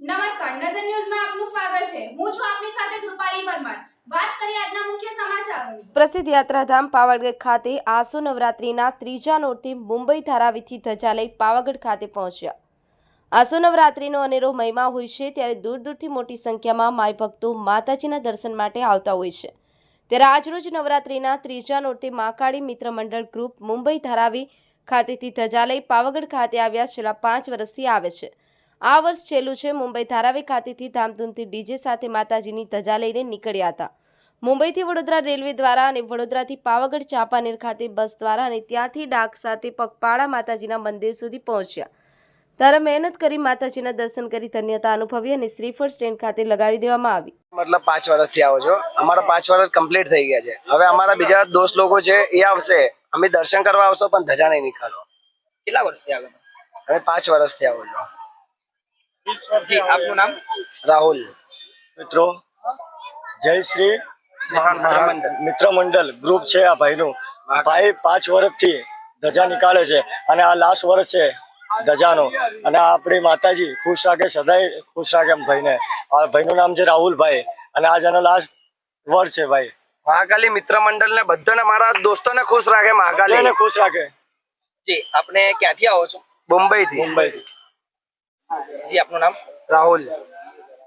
નમસ્કાર, નજર ન્યૂઝમાં આપનું સ્વાગત છે. હું છું આપની સાથે કૃપાલી પરમાર. વાત કરીએ આજના મુખ્ય સમાચારોની. પ્રસિદ્ધ યાત્રાધામ પાવાગઢ ખાતે આસો નવરાત્રિના ત્રીજા નોરથી મુંબઈ ધારાવીથી ધજા લઈ પાવાગઢ ખાતે પહોંચ્યા. આસો નવરાત્રીનો અનેરો મહિમા હોય છે, ત્યારે દૂર દૂરથી મોટી સંખ્યામાં માય ભક્તો માતાજીના દર્શન માટે આવતા હોય છે. ત્યારે આજરોજ નવરાત્રીના ત્રીજા નોરતે મહાકાળી મિત્ર મંડળ ગ્રુપ મુંબઈ ધારાવી ખાતેથી ધજા લઈ પાવાગઢ ખાતે આવ્યા છેલ્લા પાંચ વર્ષથી આવે છે. આ વર્ષ છેલ્લું છે મુંબઈ ધારાવી ખાતેથી ધામધૂમથી ડીજે સાથે માતાજીની ધજા લઈને નીકળ્યા હતા. મુંબઈથી વડોદરા રેલવે દ્વારા અને વડોદરાથી પાવાગઢ ચાંપાનેર ખાતે બસ દ્વારા અને ત્યાંથી ડાક સાથે પગપાળા માતાજીના મંદિર સુધી પહોંચ્યા. ત્યારે મહેનત કરી માતાજીના દર્શન કરી ધન્યતા અનુભવી અને શ્રીફળ સ્ટેન્ડ ખાતે લગાવી દેવામાં આવી. મતલબ પાંચ વર્ષથી આવો છો. અમારા પાંચ વર્ષ કમ્પ્લીટ થઈ ગયા છે. હવે અમારા બીજા દોસ્ત લોકો છે એ આવશે. અમે દર્શન કરવા આવશો પણ ધજા નહીં નીકળો. કેટલા વર્ષથી આવે અમે પાંચ વર્ષથી આવો છો. જી આપનું નામ? રાહુલ. મિત્રો જય શ્રી મિત્ર મંડળ ગ્રુપ છે આ ભાઈનું. ભાઈ પાંચ વર્ષથી ધજા નીકાળે છે અને આ લાસ્ટ વર્ષ છે ધજાનો. અને આપણી માતાજી ખુશ રાખે સદાય ખુશ રાખે એમ ભાઈને. આ ભાઈનું નામ છે રાહુલભાઈ. અને આજ એનો લાસ્ટ વર્ષ છે ભાઈ. મહાકાલી મિત્ર મંડળ ને બધાને મારા દોસ્તોને ખુશ રાખે મહાકાલી. ખુશ રાખે. જી આપણે ક્યાંથી આવો છો? મુંબઈ થી મુંબઈથી. જી આપનું નામ રાહુલ